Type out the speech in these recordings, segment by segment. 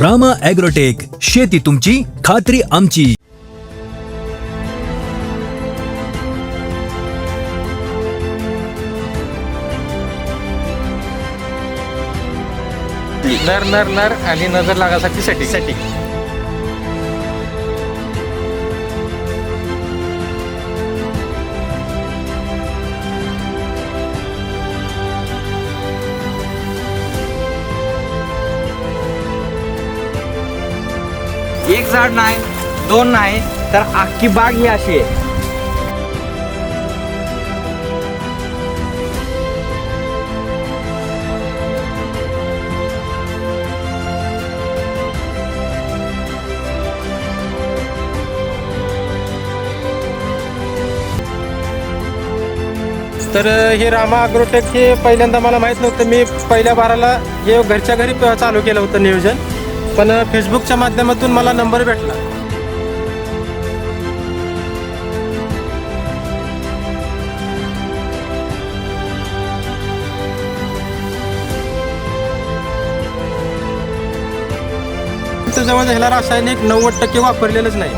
Rama agrotech शेती तुमची खात्री आमची. नर नर नर आणि नजर लागासाठी सेटिंगसाठी एक झाड नाही दोन नाही तर अख्खी बाग ही अशी आहे. तर हे रामा अग्रोटेक हे पहिल्यांदा मला माहीत नव्हतं. मी पहिल्या बाराला हे घरच्या घरी चालू केलं होतं नियोजन. पण फेसबुकच्या माध्यमातून मला नंबर भेटला. जवळ ह्याला रासायनिक नव्वद टक्के वापरलेलंच नाही.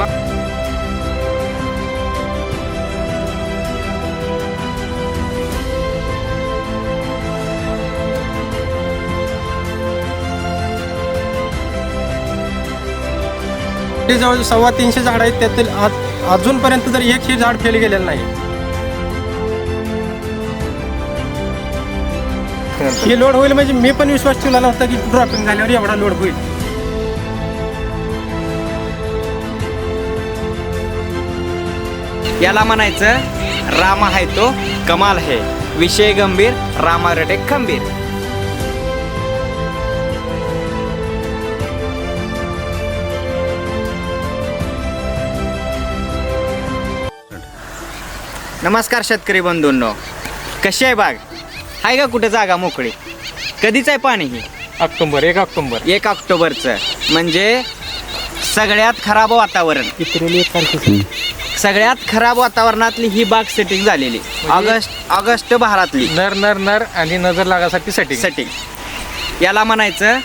ते जवळ सव्वा तीनशे झाड आहेत त्यातील आज अजूनपर्यंत तर एकही झाड फेल गेलेलं नाही. ही लोड होईल म्हणजे मी पण विश्वास ठेवला नव्हता की ड्रॉपिंग झाल्यावर एवढा लोड होईल. याला म्हणायचं रामा आहे तो कमाल है विषय गंभीर रामा रटे खंबीर. नमस्कार शेतकरी बंधूंनो. कशी आहे बाग? आहे का कुठे जागा मोकळी? कधीच आहे पाणी ही? ऑक्टोबर एक ऑक्टोबर. एक ऑक्टोबरचं. म्हणजे सगळ्यात खराब वातावरण. एक तारखेचं. सगळ्यात खराब वातावरणातली ही बाग सेटिंग झालेली. ऑगस्ट ऑगस्ट बहारातली नर नर नर आणि नजर लागासाठी सेटिंग सेटिंग याला म्हणायचं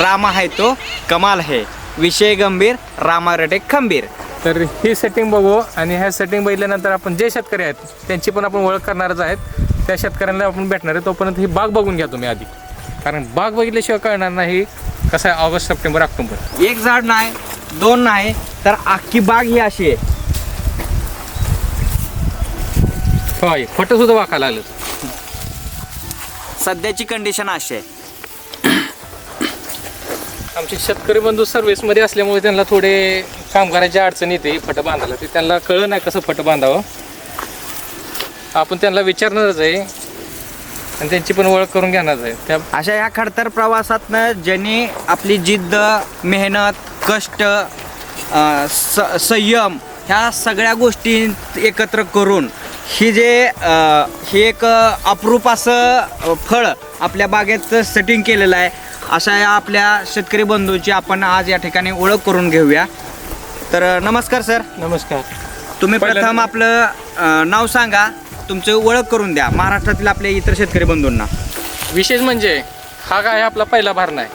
राम आहे तो कमाल है विषय गंभीर रामा रटे खंबीर. तर ही सेटिंग बघू आणि ह्या सेटिंग बघितल्यानंतर आपण जे शेतकरी आहेत त्यांची पण आपण ओळख करणारच आहेत. त्या शेतकऱ्यांना आपण भेटणार आहे तोपर्यंत ही बाग बघून घ्या तुम्ही आधी. कारण बाग बघितल्याशिवाय कळणार नाही कसं आहे ऑगस्ट सप्टेंबर ऑक्टोबर. एक झाड नाही दोन नाही तर अख्खी बाग ही अशी आहे. होय खोटं सुद्धा वाकायला आलं सध्याची कंडिशन अशी आहे. आमचे शेतकरी बंधू सर्व्हिसमध्ये असल्यामुळे त्यांना थोडे कामगारांची अडचण येते फट बांधायला. ते त्यांना कळलं नाही कसं फट बांधावं. आपण त्यांना विचारणारच आहे. आणि त्यांची पण ओळख करून घेणार आहे. त्या अशा ह्या खडतर प्रवासातनं ज्यांनी आपली जिद्द मेहनत कष्ट स संयम ह्या सगळ्या गोष्टी एकत्र करून ही जे अं, हे एक अप्रूप असं फळ आपल्या बागेत सेटिंग केलेलं आहे अशा या आपल्या शेतकरी बंधूची आपण आज या ठिकाणी ओळख करून घेऊया. तर अं, नमस्कार सर. नमस्कार. तुम्ही प्रथम आपलं अं, नाव सांगा. तुमची ओळख करून द्या महाराष्ट्रातील आपल्या इतर शेतकरी बंधूंना. विशेष म्हणजे हा काय आपला पहिला भार नाही.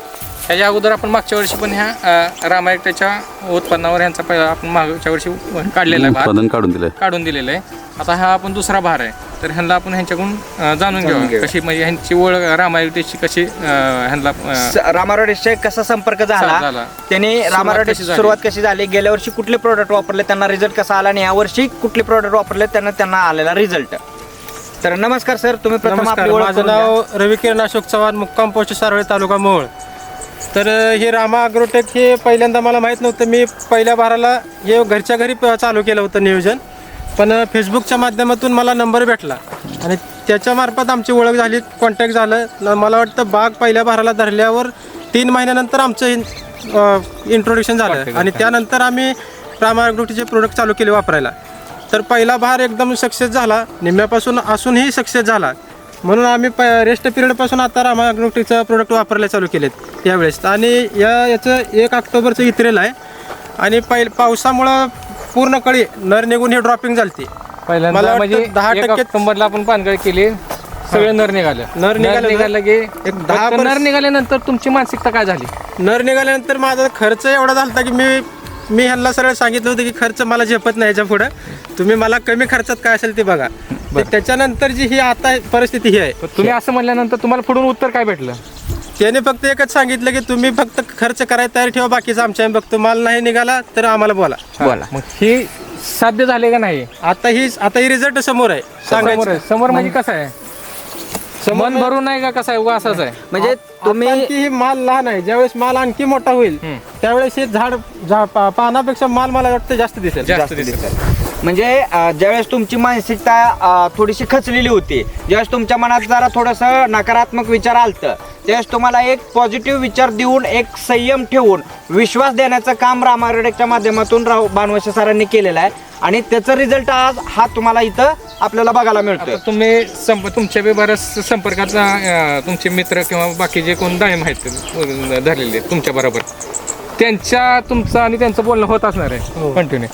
त्याच्या अगोदर आपण मागच्या वर्षी पण ह्या रामायणाच्या उत्पन्नावर ह्यांचा पहिला आपण मागच्या वर्षी काढलेला आहे भार. उत्पादन काढून दिलंय. काढून दिलेलं आहे. आता हा आपण दुसरा भार आहे. तर ह्यांना आपण ह्यांच्याकडून जाणून घेऊ घेऊया. कशी म्हणजे ह्यांची ओळख रामायणाची कशी अं, ह्यांना अं, रामारोडेशचे कसा संपर्क झाला? झाला. त्यांनी सुरुवात रामारोडे कशी झाली? सुरुवात कशी झाली? गेल्या वर्षी कुठले प्रोडक्ट वापरले? त्यांना रिझल्ट कसा आला? आणि या वर्षी कुठले प्रोडक्ट वापरले? त्यांना त्यांना आलेला रिझल्ट तर नमस्कार सर तुम्ही प्रथम नमस्कार. आपली ओळख माझं करून द्या. नाव रवी किरण अशोक चव्हाण मुक्काम पोस्ट सारोळे तालुका मोहोळ. तर अं, हे रामा अग्रोटेक हे पहिल्यांदा मला माहीत नव्हतं. मी पहिल्या बाराला हे घरच्या घरी प- चालू केलं होतं नियोजन. पण फेसबुकच्या माध्यमातून मला नंबर भेटला. आणि त्याच्यामार्फत आमची ओळख झाली कॉन्टॅक्ट झालं. न- मला वाटतं बाग पहिल्या बाराला धरल्यावर तीन महिन्यानंतर आमचं इंट्रोडक्शन झालं. आणि त्यानंतर आम्ही रामा अग्रोटेकचे प्रोडक्ट चालू केले वापरायला. तर पहिला भार एकदम सक्सेस झाला. निम्म्यापासून असूनही सक्सेस झाला. म्हणून आम्ही प रेस्ट पिरियडपासून आता रामा अग्रोटेकचं प्रोडक्ट वापरायला चालू केलेत त्यावेळेस आणि या याचं एक ऑक्टोबरचं इतरेल आहे. आणि पहिल पावसामुळं पूर्ण कळी नर निघून हे ड्रॉपिंग झालती. पहिल्यांदा वाटतं म्हणजे दहा एक टक्के- ऑक्टोबरला आपण पानगळ केली सगळे नर निघाले. नर निघाले की एक दहा फक्त नर निघाल्यानंतर तुमची मानसिकता काय झाली? नर निघाल्यानंतर माझा खर्च एवढा झाला की मी मी ह्यांना सरळ सांगितलं होतं की खर्च मला झेपत नाही याच्या पुढं. तुम्ही मला कमी खर्चात काय असेल ते बघा. त्याच्यानंतर जी ही आता परिस्थिती ही आहे. तुम्ही असं म्हणल्यानंतर तुम्हाला पुढून उत्तर काय भेटलं? त्याने फक्त एकच सांगितलं की तुम्ही फक्त खर्च करायला तयार ठेवा बाकीचं आमच्या आम्ही बघतो. माल नाही निघाला तर आम्हाला बोला. बोला. मग ही साध्य झाले का नाही? आता ही आता ही रिझल्ट समोर आहे. समोर सांगायचं. आहे. समोर म्हणजे कसं आहे? समोर मन भरून नाही का कसं आहे? उगा असंच आहे. म्हणजे तुम्ही ही माल लहान आहे. ज्यावेळेस माल आणखी मोठा होईल त्यावेळेस हे झाड झा- पा- पानापेक्षा माल मला वाटतं जास्त दिसेल. जास्त दिसत म्हणजे अं, ज्यावेळेस तुमची मानसिकता अं, थोडीशी खचलेली होती ज्यावेळेस तुमच्या मनात जरा थोडंसं नकारात्मक विचार आलतं त्यावेळेस तुम्हाला एक पॉझिटिव्ह विचार देऊन एक संयम ठेवून विश्वास देण्याचं काम रामारोडेकच्या माध्यमातून राव बानवशे सरांनी केलेलं आहे. आणि त्याचा रिझल्ट आज हा तुम्हाला इथं आपल्याला बघायला मिळतोय. आता तुम्ही संप तुमच्या बी बऱ्याच संपर्कात अं, तुमचे मित्र किंवा बाकीचे कोण दायम आहेत अं, धरलेले तुमच्या बरोबर. त्यांच्या तुमचं आणि त्यांचं बोलणं होत असणार आहे. कंटिन्यू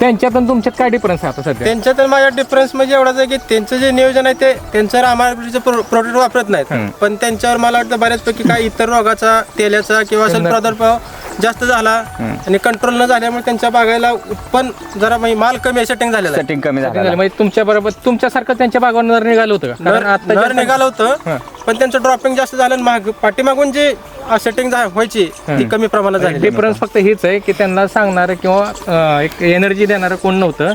त्यांच्यात आणि तुमच्यात काय डिफरन्स आहे आता सध्या? त्यांच्या तर माझ्या डिफरन्स म्हणजे एवढाच आहे की त्यांचं जे नियोजन आहे ते त्यांचं रामायणाचं प्रोडक्ट वापरत नाहीत. पण त्यांच्यावर मला वाटतं बऱ्याचपैकी काय इतर रोगाचा तेलाचा किंवा प्रादुर्भाव जास्त झाला आणि कंट्रोल न झाल्यामुळे त्यांच्या बागायला उत्पन्न जरा म्हणजे माल कमी सेटिंग झालेला आहे. सेटिंग कमी झालं. म्हणजे तुमच्या बरोबर तुमच्यासारखं त्यांच्या बागावर नर निघालं होतं का? नर निघालं होतं. पण त्यांचं ड्रॉपिंग जास्त झालं आणि माग पाठीमागून जे सेटिंग व्हायची ती कमी प्रमाणात झाली डिफरन्स फक्त हेच आहे की त्यांना सांगणारं किंवा अं, एक एनर्जी देणारं कोण नव्हतं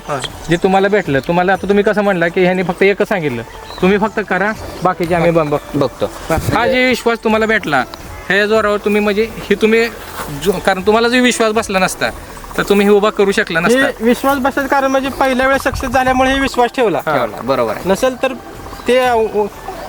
जे तुम्हाला भेटलं. तुम्हाला आता तुम्ही कसं म्हणला की ह्यांनी फक्त एकच सांगितलं. तुम्ही फक्त करा बाकीचे आम्ही बंब बघतो. हा. जे विश्वास तुम्हाला भेटला ह्या जोरावर तुम्ही म्हणजे हे तुम्ही जो- कारण तुम्हाला जो विश्वास बसला नसता तर तुम्ही हे उभा करू शकला नसता. हे विश्वास बसायचं कारण म्हणजे पहिल्या वेळेस सक्सेस झाल्यामुळे हे विश्वास ठेवला. बरोबर आहे. नसेल तर ते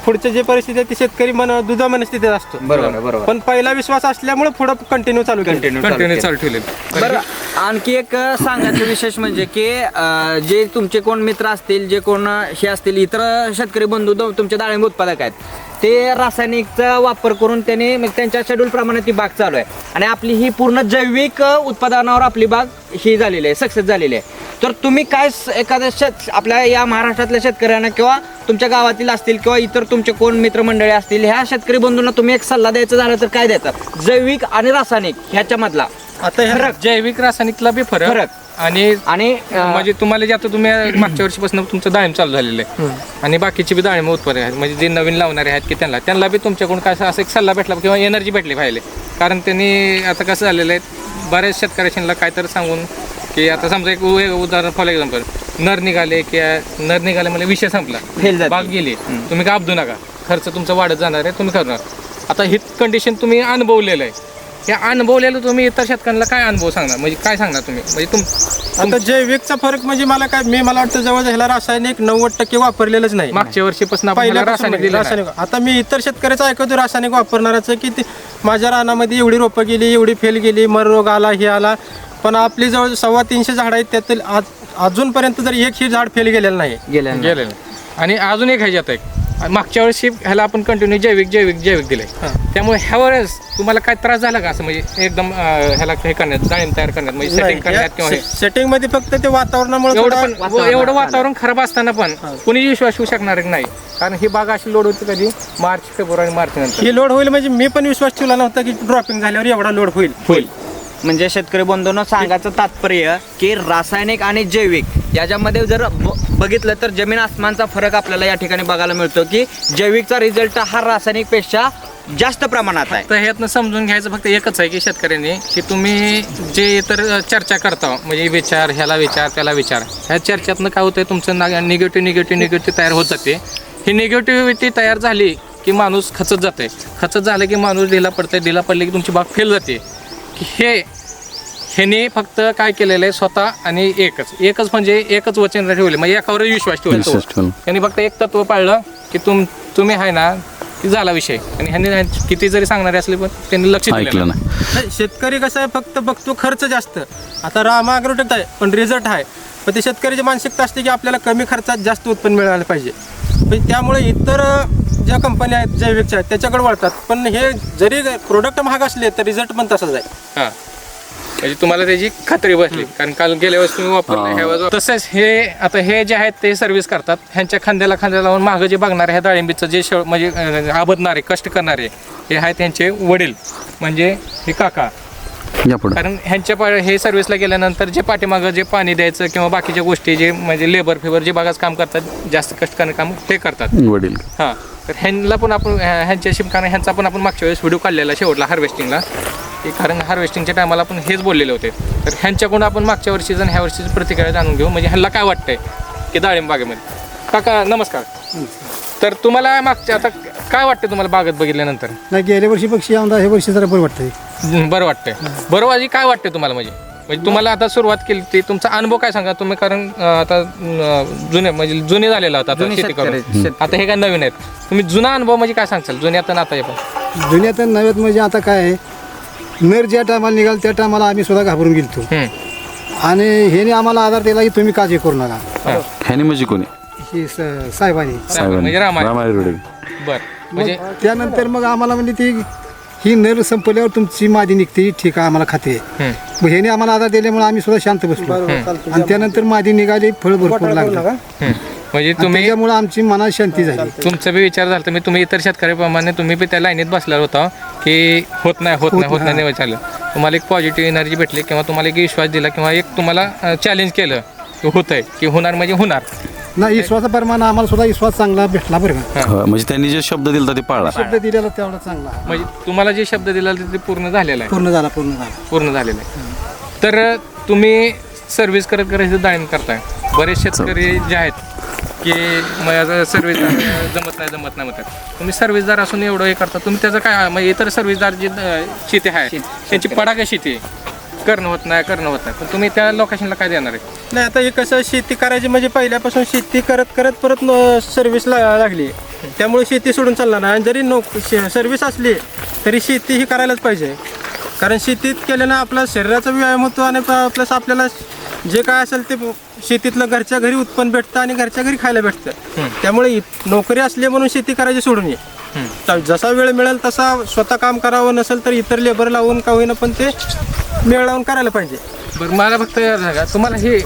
पुढचे जे परिस्थिती आहे ती शेतकरी मन दुधा मनस्थितीत असतो. बरोबर बरोबर पण पहिला विश्वास असल्यामुळे पुढे कंटिन्यू चालू केलं. कंटिन्यू कंटिन्यू चालू ठेवले. बरं आणखी एक सांगायचं विशेष म्हणजे की अ, जे तुमचे कोण मित्र असतील जे कोण हे असतील इतर शेतकरी बंधू द- तुमचे डाळिंब उत्पादक आहेत ते रासायनिकचा वापर करून त्याने मग त्यांच्या शेड्यूल प्रमाणे ती बाग चालू आहे. आणि आपली ही पूर्ण जैविक उत्पादनावर आपली बाग ही झालेली आहे सक्सेस झालेली आहे. तर तुम्ही काय एखाद्या शेत आपल्या या महाराष्ट्रातल्या शेतकऱ्यांना किंवा तुमच्या गावातील असतील किंवा इतर तुमचे कोण मित्रमंडळी असतील ह्या शेतकरी बंधूंना तुम्ही एक सल्ला द्यायचा झाला तर काय द्यायचा जैविक आणि रासायनिक ह्याच्यामधला. आता ह्या जैविक रासायनिकला बी फरक. फरक. आणि आणि अ, म्हणजे तुम्हाला जे आता तुम्ही मागच्या वर्षीपासून तुमचं डाळिंब चालू झालेलं आहे. आणि बाकीचे बी डाळिंब उत्पादक आहेत. म्हणजे जे नवीन लावणारे आहेत की त्यांना त्यांना बी तुमच्याकडून काय असं एक सल्ला भेटला किंवा एनर्जी भेटली पाहिजे. कारण त्यांनी आता कसं झालेलं आहे बऱ्याच शेतकऱ्यांना काय तर सांगून की आता समजा एक उ- उदाहरण फॉर एक्झाम्पल नर निघाले की नर निघाले म्हणजे विषय संपला. बाग गेली. तुम्ही का अपदू नका. खर्च तुमचा वाढत जाणार आहे तुम्ही करणार. आता ही कंडिशन तुम्ही अनुभवलेलं आहे. हे अनुभवलेलं तुम्ही इतर शेतकऱ्यांना काय अनुभव सांगणार? म्हणजे काय सांगणार तुम्ही? म्हणजे तुम आता जैविकचा फरक म्हणजे मला काय मी मला वाटतं जवळ ह्याला रासायनिक नव्वद टक्के वापरलेलंच नाही. मागच्या वर्षीपासून आपण ह्याला रासायनिक दिलं नाही. रासायनिक आता मी इतर शेतकऱ्याचं ऐकतो रासायनिक वापरणाराचं की ते माझ्या रानामध्ये एवढी रोपं गेली एवढी फेल गेली मर रोग आला हे आला. पण आपली जवळ सव्वा तीनशे झाड आहेत त्यातील आज अजूनपर्यंत जर एक ही झाड फेल गेलेलं नाही. गेल्या गेलेलं आणि अजून एक ह्याच्यात एक मागच्या वर्षी ह्याला आपण कंटिन्यू जैविक जैविक जैविक दिले त्यामुळे ह्या वेळेस तुम्हाला काय त्रास झाला का? असं म्हणजे एकदम ह्याला हे करण्यात डाळिंब तयार करण्यात म्हणजे सेटिंग करण्यात किंवा हे? सेटिंगमध्ये फक्त ते वातावरणामुळे एवढं पण एवढं वातावरण खराब असताना पण कोणी विश्वास ठेवू शकणार नाही. कारण ही बाग अशी लोड होती कधी? मार्च फेब्रुवारी मार्च नंतर ही लोड होईल म्हणजे मी पण विश्वास ठेवला नव्हता की ड्रॉपिंग झाल्यावर एवढा लोड होईल. होईल. म्हणजे शेतकरी बंधूंनो सांगायचं तात्पर्य की रासायनिक आणि जैविक याच्यामध्ये जर ब- बघितलं तर जमीन आसमानचा फरक आपल्याला या ठिकाणी बघायला मिळतो की जैविकचा रिझल्ट हा रासायनिकपेक्षा जास्त प्रमाणात आहे. तर ह्यातनं समजून घ्यायचं फक्त एकच आहे की शेतकऱ्यांनी की तुम्ही जे इतर चर्चा करता म्हणजे विचार ह्याला विचार त्याला विचार ह्या चर्चेतनं काय होतंय तुमचं निगेटिव्ह निगेटिव्ह निगेटिव्ह तयार होत जाते. ही निगेटिव्हिटी तयार झाली की माणूस खचत जाते खचत झालं की माणूस ढिला पडतंय ढिला पडले की तुमची बाग फेल जाते. की हे ह्याने फक्त काय केलेलं आहे स्वतः आणि एकच. एकच म्हणजे एकच वचन ठेवले. म्हणजे एकावर विश्वास ठेवला तो. त्यांनी फक्त एक तत्व पाळलं की तुम तुम्ही आहे ना की झाला विषय. आणि ह्यांनी किती जरी सांगणारे असले पण त्यांनी लक्ष दिलं ऐकलं नाही. नाही. नाही, शेतकरी कसं आहे फक्त बघतो खर्च जास्त. आता रामा अग्रोटेक आहे पण रिझल्ट आहे. पण ते शेतकऱ्याची मानसिकता असते की आपल्याला कमी खर्चात जास्त उत्पन्न मिळालं पाहिजे. पण त्यामुळे इतर ज्या कंपन्या आहेत जैविकच्या आहेत त्याच्याकडे वळतात. पण हे जरी प्रोडक्ट महाग असले तर रिझल्ट पण तसाच आहे. हां. म्हणजे तुम्हाला त्याची खात्री बसली. कारण काल गेल्या वेळेस तुम्ही वापरलं ह्या वेळेस तसेच हे आता हे जे आहेत ते सर्व्हिस करतात. ह्यांच्या खांद्याला खांद्या लावून मागं जे बघणारे ह्या डाळिंबीचं जे शेव म्हणजे आबदणारे कष्ट करणारे हे आहेत त्यांचे वडील. म्हणजे हे काका. कारण ह्यांच्या पा हे सर्व्हिसला गेल्यानंतर जे पाठीमागं जे पाणी द्यायचं किंवा बाकीच्या गोष्टी जे म्हणजे लेबर फेबर जे बागाच काम करतात जास्त कष्ट करणे काम ते करतात. वडील. हां. तर ह्यांना पण आपण ह्या- ह्यांच्याशी कारण ह्यांचा पण आपण मागच्या वेळेस व्हिडिओ काढलेला शेवटला हार्वेस्टिंगला की कारण हार्वेस्टिंगच्या टायमाला आपण हेच बोललेले होते. तर ह्यांच्याकडून आपण मागच्या वर्षीचं आणि ह्या वर्षीची प्रतिक्रिया जाणून घेऊ. म्हणजे ह्यांना काय वाटतंय की डाळिंब बागेमध्ये? काका नमस्कार. तर तुम्हाला मागच्या आता काय वाटतं तुम्हाला बागेत बघितल्यानंतर? नाही गेल्या वर्षीपेक्षा यंदा हे वर्षी जरा बरं वाटतंय. हं, बरं वाटतंय. बरं आजी काय वाटतंय तुम्हाला म्हणजे? म्हणजे तुम्हाला आता सुरुवात केली ती तुमचा अनुभव काय सांगा? तुम्ही कारण अं, आता अं, जुने म्हणजे जुने झालेला होता आता जुने शेती शेतकरी- करून आता हे काय नवीन आहेत. तुम्ही जुना अनुभव म्हणजे काय सांगचाल जुन्यात आणि आता पण. दुनियात नव्यात म्हणजे आता काय आहे? नर ज्या टायमाला निघाल त्या टायमाला आम्ही सुद्धा घाबरून गेलतो. हं. आणि ह्याने आम्हाला आधार दिला की तुम्ही काळजी करू नका. हां. ह्याने म्हणजे कोणी? ही स- साहेबांनी. म्हणजे रामायण. रामायण बर. म्हणजे त्यानंतर मग आम्हाला म्हणजे ती ही नर संपल्यावर तुमची मादी निघते ठीक आहे आम्हाला खाते. हं. मग ह्याने आम्हाला आधार दिल्यामुळे आम्ही सुद्धा शांत बसलो. आणि त्यानंतर मादी निघाली फळ भरपूर लागलं. हं. म्हणजे तुम्ही त्याच्यामुळे आमची मनात शांती झाली. तुमचा बी विचार झाला मी तुम्ही इतर शेतकऱ्याप्रमाणे तुम्ही बी त्या लाईनीत बसला होता की होत नाही होत नाही होत नाही नाही. विचारलं. तुम्हाला एक पॉझिटिव्ह एनर्जी भेटली किंवा तुम्हाला एक विश्वास दिला किंवा एक तुम्हाला चॅलेंज केलं की होत आहे की होणार म्हणजे होणार. नाही विश्वासा प्रमाणे आम्हाला सुद्धा विश्वास चांगला भेटला बरं का. म्हणजे त्यांनी जे शब्द दिला ते पाळला शब्द दिलेला तेवढा चांगला. म्हणजे तुम्हाला जे शब्द दिला ते पूर्ण झालेला आहे. पूर्ण झाला पूर्ण झाला. पूर्ण झालेलं आहे. तर तुम्ही सर्व्हिस करत करत इथं डाळिंब करताय. बरेच शेतकरी जे आहेत की माझं सर्व्हिस जमत नाही जमत नाही म्हणतात. तुम्ही सर्व्हिसदार असून एवढं हे करता तुम्ही त्याचं काय म्हणजे इतर सर्व्हिसदार जी शेती आहे त्यांची पडाका शेती. करणं होत नाही करणं होत नाही. पण तुम्ही त्या लोकेशनला काय देणार आहे? नाही आता हे कसं शेती करायची म्हणजे पहिल्यापासून शेती करत करत परत सर्व्हिसला लागली. त्यामुळे शेती सोडून चालणार नाही. आणि जरी नोक सर्व्हिस असली तरी शेती ही करायलाच पाहिजे. कारण शेतीत केल्यानं आपला शरीराचा व्यायाम होतो आणि प्लस आपल्याला जे काय असेल ते शेतीतलं घरच्या घरी उत्पन्न भेटतं आणि घरच्या घरी खायला भेटतं. त्यामुळे नोकरी असली म्हणून शेती करायची सोडून ये. जसा वेळ मिळेल तसा स्वतः काम करावं नसेल तर इतर लेबर लावून का होईना पण ते मेळ लावून करायला पाहिजे. बरं मला फक्त सांगा. तुम्हाला हे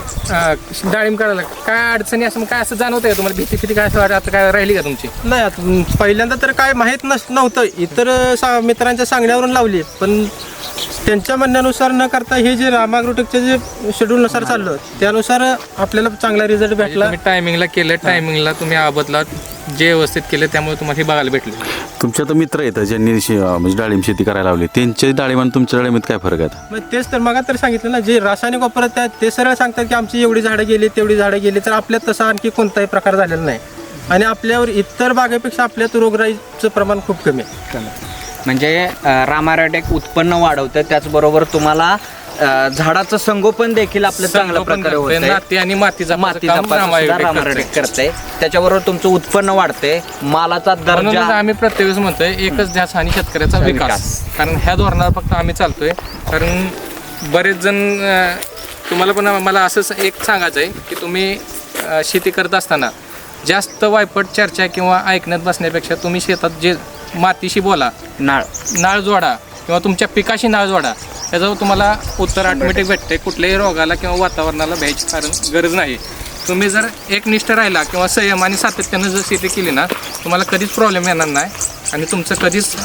डाळिंब करायला काय अडचणी असं काय असं जाणवतं का तुम्हाला? भीती फिती काय असं वाटतं? आता काय राहिली का तुमची? नाही आता पहिल्यांदा तर काय माहीत नस नव्हतं. इतर सा मित्रांच्या सांगण्यावरून लावली. पण त्यांच्या म्हणण्यानुसार न करता हे जे रामाग्रोटेकचे जे शेड्यूलनुसार चाललं त्यानुसार आपल्याला चांगला रिझल्ट भेटला. तुम्ही टायमिंगला केलं टायमिंगला तुम्ही आबदला जे व्यवस्थित केलं त्यामुळे तुम्हाला हे बघायला भेटले. तुमच्या तर मित्र आहेत ज्यांनी शे- म्हणजे डाळिंब शेती करायला लावली. त्यांच्या डाळिंब आणि तुमच्या डाळिंबीत काय फरक आहे आता? मग तेच तर मग तर सांगितलं ना जे रासायनिक वापरत आहेत ते सरळ सांगतात की आमची एवढी झाडं गेली तेवढी झाडं गेली तर आपल्यात तसा आणखी कोणताही प्रकार झालेला नाही. आणि आपल्यावर इतर बागेपेक्षा आपल्यात रोगराईचं प्रमाण खूप कमी आहे. म्हणजे रामारोटेक उत्पन्न वाढवतं. त्याचबरोबर तुम्हाला झाडाचं संगोपन देखील आपलं चांगल्या प्रकारे होतं माती आणि मातीचा मातीचा रामारोटेक करते त्याच्याबरोबर तुमचं उत्पन्न वाढते मालाचा दर्जा. आम्ही प्रत्येक वेळेस म्हणतोय एकच ध्यास आणि शेतकऱ्याचा विकास. कारण ह्या धोरणावर फक्त आम्ही चालतोय. कारण बरेच जण तुम्हाला पण मला असंच एक सांगायचं आहे की तुम्ही शेती करत असताना जास्त वायपट चर्चा किंवा ऐकण्यात बसण्यापेक्षा तुम्ही शेतात जे मातीशी बोला. नाळ. नाळ जोडा किंवा तुमच्या पिकाशी नाळ जोडा. त्याचं तुम्हाला उत्तर ऑटोमॅटिक भेटते कुठल्याही रोगाला किंवा वातावरणाला भ्यायची कारण गरज नाही. तुम्ही जर एकनिष्ठ राहिला किंवा संयम आणि सातत्यानं जर शेती केली ना तुम्हाला कधीच प्रॉब्लेम येणार नाही. आणि तुमचं कधीच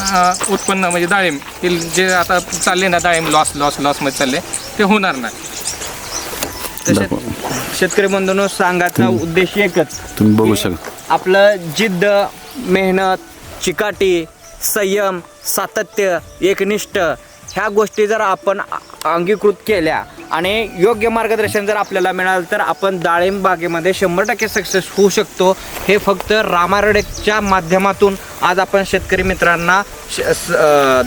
उत्पन्न म्हणजे डाळिंब हे जे आता चालले ना डाळिंब लॉस लॉस लॉसमध्ये चालले ते होणार नाही. तसेच शेतकरी बंधूंनो सांगायचा उद्देश एकच. तुम्ही बघू शकता. आपलं जिद्द मेहनत चिकाटी संयम सातत्य एकनिष्ठ ह्या गोष्टी जर आपण अंगीकृत केल्या आणि योग्य मार्गदर्शन जर आपल्याला मिळालं तर आपण डाळिंब बागेमध्ये शंभर टक्के सक्सेस होऊ शकतो. हे फक्त रामारडेच्या माध्यमातून आज आपण शेतकरी मित्रांना श- स-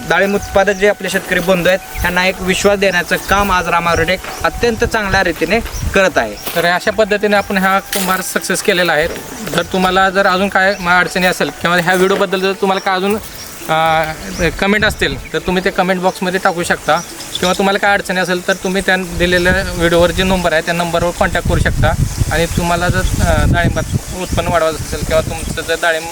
डाळिंब उत्पादक जे आपले शेतकरी बंधू आहेत त्यांना एक विश्वास देण्याचं काम आज रामारडेक अत्यंत चांगल्या रीतीने करत आहे. तर अशा पद्धतीने आपण हा कुंभार सक्सेस केलेला आहे. जर तुम्हाला जर अजून काय अडचणी असेल किंवा ह्या व्हिडिओबद्दल जर तुम्हाला काय अजून कमेंट असतील तर तुम्ही ते कमेंट बॉक्समध्ये टाकू शकता. किंवा तुम्हाला काय अडचणी असेल तर तुम्ही त्या दिलेल्या व्हिडिओवर जे नंबर आहे त्या नंबरवर कॉन्टॅक्ट करू शकता. आणि तुम्हाला जर डाळिंबात उत्पन्न वाढवायचं असेल किंवा तुमचं जर डाळिंब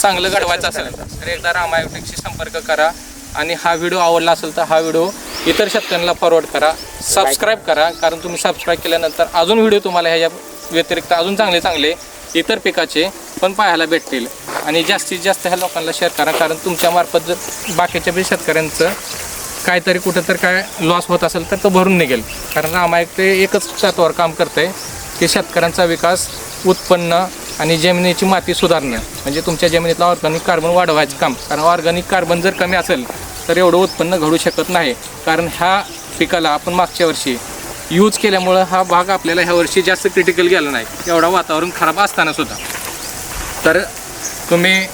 चांगलं घडवायचं असेल तर एकदा रामायोटेकशी संपर्क करा. आणि हा व्हिडिओ आवडला असेल तर हा व्हिडिओ इतर शेतकऱ्यांना फॉरवर्ड करा. सबस्क्राईब करा कारण तुम्ही सबस्क्राईब केल्यानंतर अजून व्हिडिओ तुम्हाला ह्याच्या व्यतिरिक्त अजून चांगले चांगले इतर पिकाचे पण पाहायला भेटतील. आणि जास्तीत जास्त ह्या लोकांना शेअर करा कारण तुमच्यामार्फत जर बाकीच्या बी शेतकऱ्यांचं काहीतरी कुठं तर काय लॉस होत असेल तर तो भरून निघेल. कारण रामायक ते एकच तत्वावर काम करते की शेतकऱ्यांचा विकास उत्पन्न आणि जमिनीची माती सुधारणं. म्हणजे तुमच्या जमिनीतला ऑर्गॅनिक कार्बन वाढवायचं काम. कारण ऑर्गॅनिक कार्बन जर कमी असेल तर एवढं उत्पन्न घडू शकत नाही. कारण ह्या पिकाला आपण मागच्या वर्षी यूज केल्यामुळं हा भाग आपल्याला ह्या वर्षी जास्त क्रिटिकल गेला नाही. एवढा वातावरण खराब असताना सुद्धा. तर तुम्ही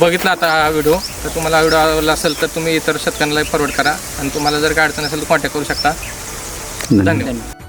बघितला आता हा व्हिडिओ. तर तुम्हाला व्हिडिओ आवडला असेल तर तुम्ही इतर शेतकऱ्यांना फॉरवर्ड करा. आणि तुम्हाला जर काय अडचण असेल तर कॉन्टॅक्ट करू शकता. धन्यवाद.